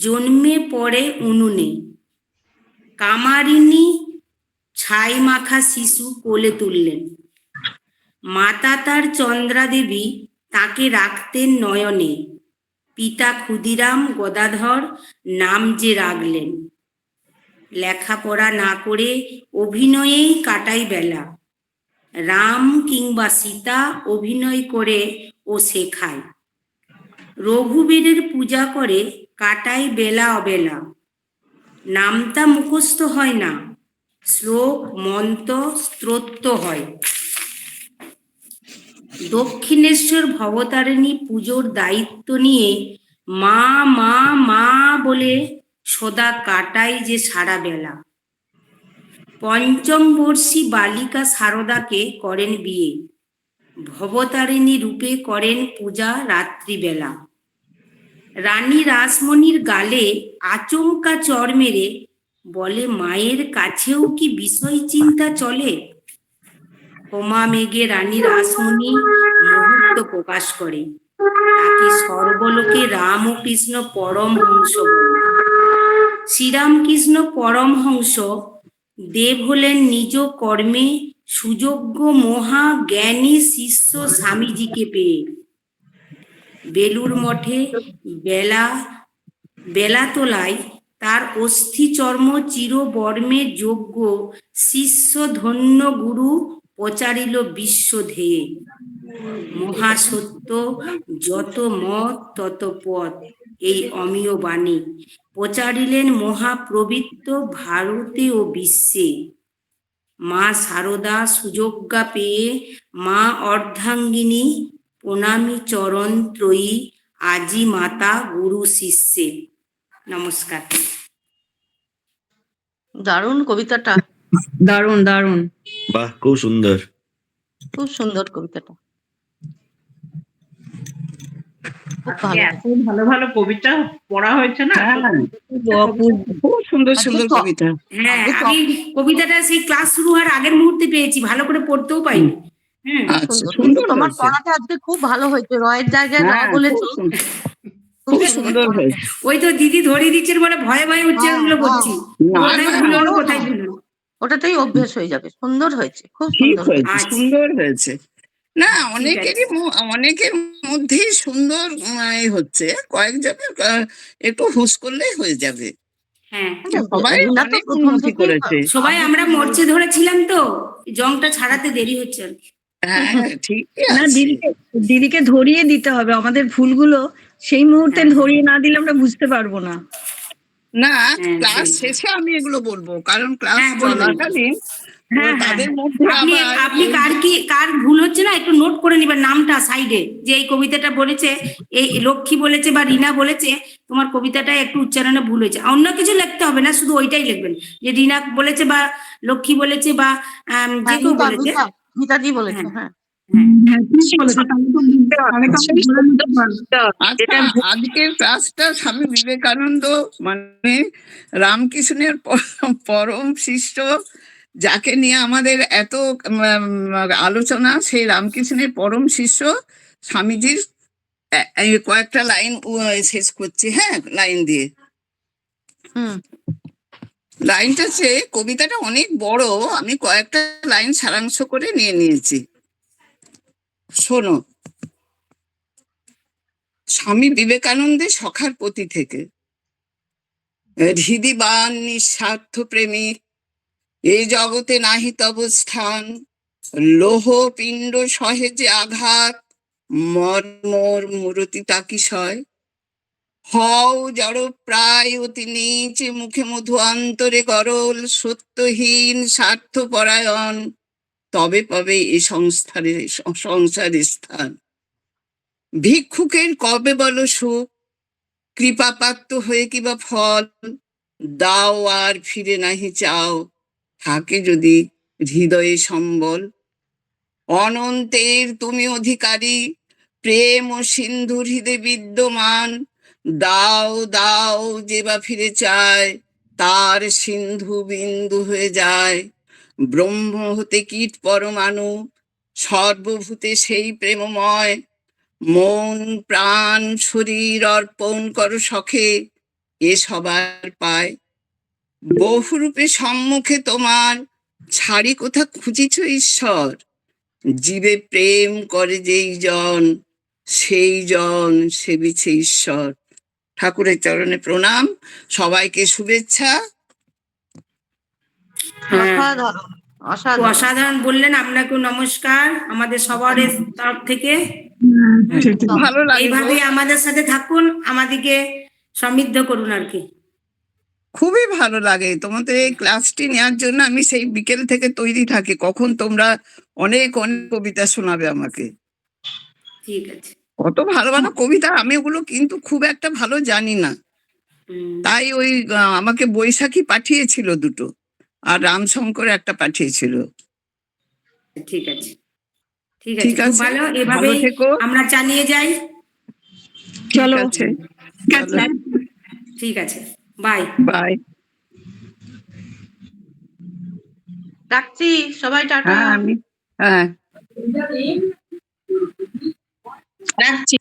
জন্মে পড়ে উনুনে। কামারিনী ছাই মাখা শিশু কোলে তুললেন। মাতা তার চন্দ্রা দেবী তাকে রাখতেন নয়নে। পিতা ক্ষুদিরাম গদাধর নাম যে রাখলেন। লেখাপড়া না করে অভিনয়েই কাটাই বেলা। রাম কিংবা সীতা অভিনয় করে ও শেখায়। রঘুবীরের পূজা করে কাটাই বেলা অবেলা। নামতা মুখস্থ হয় না, শ্লোক মন্ত্র স্তোত্র হয়। দক্ষিণেশ্বর ভবতারিণী পুজোর দায়িত্ব নিয়ে মা মা মা বলে সদা কাটাই যে সারা বেলা। পঞ্চম বর্ষী বালিকা সারদাকে করেন বিয়ে। ভবতারিণী রূপে করেন পূজা রাত্রিবেলা। রানী রাসমণির গালে আচমকা চর মেরে বলে, মায়ের কাছেও কি বিষয় চিন্তা চলে? হোমা মেঘে রানী রাসমণি মুহূর্ত প্রকাশ করে। তাকে সর্বলোকে রাম ও কৃষ্ণ পরম হংস শ্রীরামকৃষ্ণ পরমহংস দেব হলেন নিজ কর্মে সুযোগ্য মহা জ্ঞানী শিষ্য স্বামীজিকে পেয়ে। বেলুর মঠে বেলা, বেলাতলায় তার অস্থি চর্ম চির বর্মে যোগ্য শিষ্য ধন্য গুরু প্রচারিল বিশ্ব ধেয়ে। মহাসত্য যত মত তত পথ, এই অমীয় বাণী প্রচারিলেন মহাপ্রবৃত্ত ভারতে ও বিশ্বে। মা সারদা সুযোগ্যা পেয়ে মা অর্ধাঙ্গিনী প্রণামী চরণ ত্রয়ী আজি মাতা গুরু শিষ্যে। নমস্কার। দারুণ কবিতাটা। দারুণ দারুণ। বাহ খুব সুন্দর। খুব সুন্দর কবিতাটা। ভালো। এত ভালো ভালো কবিতা পড়া হয়েছে না? খুব সুন্দর সুন্দর কবিতা। হ্যাঁ আমি কবিতাটা সেই ক্লাস শুরু হওয়ার আগের মুহূর্তে পেয়েছি ভালো করে পড়তেও পাইনি হ্যাঁ আচ্ছা তোমার পড়াটা আজকে খুব ভালো হয়েছে রয়ের জায়গায় হ্যাঁ, বলেছ? খুব সুন্দর। হয়েছে। ওই তো দিদি ধরিয়ে দিচ্ছেন বলে ভয়ে ভয়ে উচ্চারণগুলো হ্যাঁ, করছি। কোথায় না, না, না। ওটাতেই অভ্যেস হয়ে যাবে। সুন্দর হয়েছে খুব সুন্দর হয়েছে। আচ্ছা। সুন্দর হয়েছে। না অনেকেরই অনেকের মধ্যেই সুন্দর হচ্ছে। কয়েকজনের একটু হুস করলেই হয়ে যাবে। হ্যাঁ। সবাই আমরা মরচে ধরেছিলাম তো জংটা ছাড়াতে দেরি হচ্ছে আর কি। হ্যাঁ হ্যাঁ, না আছে। দিদিকে দিদিকে ধরিয়ে দিতে হবে। আমাদের ভুলগুলো সেই মুহূর্তে হ্যাঁ। ধরিয়ে না দিলে আমরা বুঝতে পারব না। না হ্যাঁ, ক্লাস শেষে আমি এগুলো বলব। কারণ ক্লাস হ্যাঁ, চলাকালীন হ্যাঁ, আপনি কার কি কার ভুল হচ্ছে না একটু নোট করে নিবেন নামটা সাইডে যে এই কবিতাটা বলেছে এই লক্ষ্মী বলেছে বা রিনা বলেছে তোমার কবিতাটা একটু উচ্চারণে ভুল হয়েছে। অন্য কিছু লিখতে হবে না শুধু ওইটাই লিখবেন। যে রিনা বলেছে বা লক্ষ্মী বলেছে বা যে কেউ বলেছে। মিতাজি বলেছে হ্যাঁ। আজকের ক্লাসটা স্বামী বিবেকানন্দ মানে রামকৃষ্ণের পরম শিষ্য যাকে নিয়ে আমাদের এত আলোচনা সেই রামকৃষ্ণের পরম শিষ্য স্বামীজির কয়েকটা লাইন শেষ করছি হ্যাঁ লাইন দিয়ে। হুম। লাইনটা হচ্ছে কবিতাটা অনেক বড়, আমি কয়েকটা লাইন সারাংশ করে নিয়ে নিয়েছি। শোনো। স্বামী বিবেকানন্দের সখার প্রতি থেকে। হৃদিবান নিঃস্বার্থ প্রেমিক এ জগতে নাহি তব স্থান লোহ পিণ্ড সহেজে আঘাত, মর্মর মূরতি তাকিশয় হও জড় প্রায় অতি নিচ, মুখে মধু অন্তরে গরল, সত্যহীন স্বার্থপরায়ণ। তবে পাবে এই সংস্থারে সংসারের স্থান। ভিক্ষুকের কবে বল সুখ? কৃপাপ্রাপ্ত হয়ে কিবা ফল? দাও আর ফিরে নাহি চাও, থাকে যদি হৃদয়ে সম্বল। অনন্তের তুমি অধিকারী, প্রেম ও সিন্ধুর হৃদে বিদ্যমান। দাও দাও যে বা ফিরে চায়, তার সিন্ধু বিন্দু হয়ে যায়। ব্রহ্ম হতে কীট পরমাণু, সর্বভূতে সেই প্রেমময়। মন, প্রাণ, শরীর অর্পণ করো সখে, এ সবার পায়। বহুরূপে সম্মুখে তোমার, ছাড়ি কোথা খুঁজিছ ঈশ্বর? জীবে প্রেম করে যেই জন, সেই জন সেবিছে ঈশ্বর। ঠাকুরের চরণে প্রণাম। সবাইকে শুভেচ্ছা। হ্যাঁ। অসাধারণ বললেন আপনাকে নমস্কার। আমাদের সবার তরফ থেকে। ভালো লাগে এইভাবে আমাদের সাথে থাকুন আমাদেরকে সমৃদ্ধ করুন আর কি। খুবই ভালো লাগে। তোমাদের এই ক্লাসটি নেওয়ার জন্য আমি সেই বিকেল থেকে তৈরি থাকি। কখন তোমরা অনেক অনেক কবিতা শোনাবে আমাকে। ঠিক আছে। কত ভালো ভালো কবিতা আমি ওগুলো কিন্তু খুব একটা ভালো জানি না। তাই ওই আমাকে বৈশাখী পাঠিয়েছিল দুটো আর রামশঙ্কর একটা পাঠিয়েছিল। ঠিক আছে। ঠিক আছে ভালো আমরা চালিয়ে যাই। চলো। ঠিক আছে। বাই। বাই। রাখছি সবাই টাটা। হ্যাঁ। আমি হ্যাঁ রাখছি